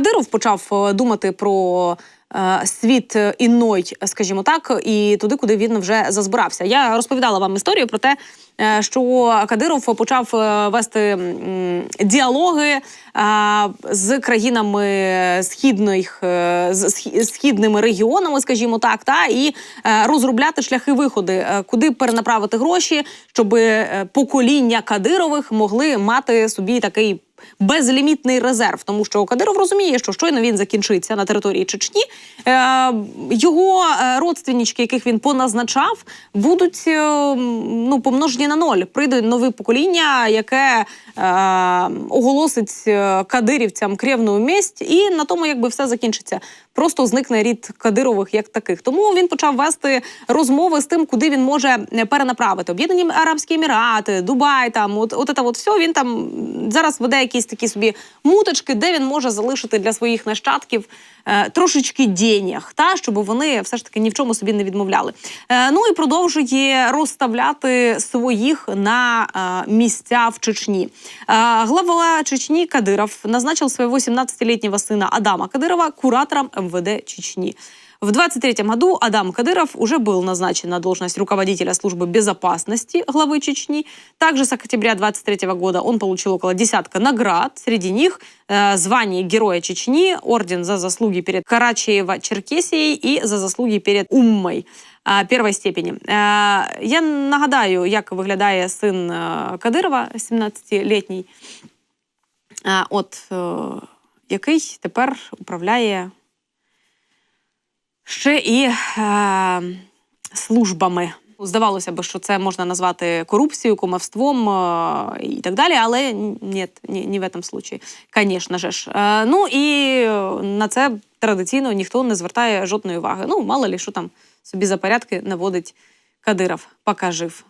Кадиров почав е, думати про е, світ іной, скажімо так, і туди, куди він вже зазбирався. Я розповідала вам історію про те, е, що Кадиров почав е, вести діалоги е, з країнами східних е, з східними регіонами, скажімо так, та і е, розробляти шляхи виходи, е, куди перенаправити гроші, щоб е, покоління Кадирових могли мати собі такий. Безлімітний резерв, тому що Кадиров розуміє, що щойно він закінчиться на території Чечні. Е, його е, родственнички, яких він поназначав, будуть е, ну помножені на ноль. Прийде нове покоління, яке е, оголосить е, кадирівцям кревну месть, і на тому якби все закінчиться. Просто зникне рід Кадирових як таких. Тому він почав вести розмови з тим, куди він може е, перенаправити Об'єднані Арабські Емірати, Дубай. Там от, от це от все. Він там зараз веде якісь такі собі муточки, де він може залишити для своїх нащадків е, трошечки денег, та щоб вони все ж таки ні в чому собі не відмовляли. Е, ну і продовжує розставляти своїх на е, місця в Чечні. Е, глава Чечні Кадиров назначил своего 17-летнего сына Адама Кадырова куратором МВД Чечни. В 23 году Адам Кадыров уже был назначен на должность руководителя службы безопасности главы Чечни. Также с октября 23 года он получил около десятка наград. Среди них э, звание Героя Чечни, орден за заслуги перед Карачаево-Черкесией и за заслуги перед Уммой а, первої степені. Е, Я нагадаю, як виглядає син е, Кадирова, 17-літній, е, от е, який тепер управляє ще і е, службами. Здавалося б, що це можна назвати корупцією, кумовством е, і так далі, але ні, ні, ні в этом случаї, звісно ж. Е, ну і на це традиційно ніхто не звертає жодної уваги. Ну, мало ли, що там собі за порядки наводить Кадиров, поки жив.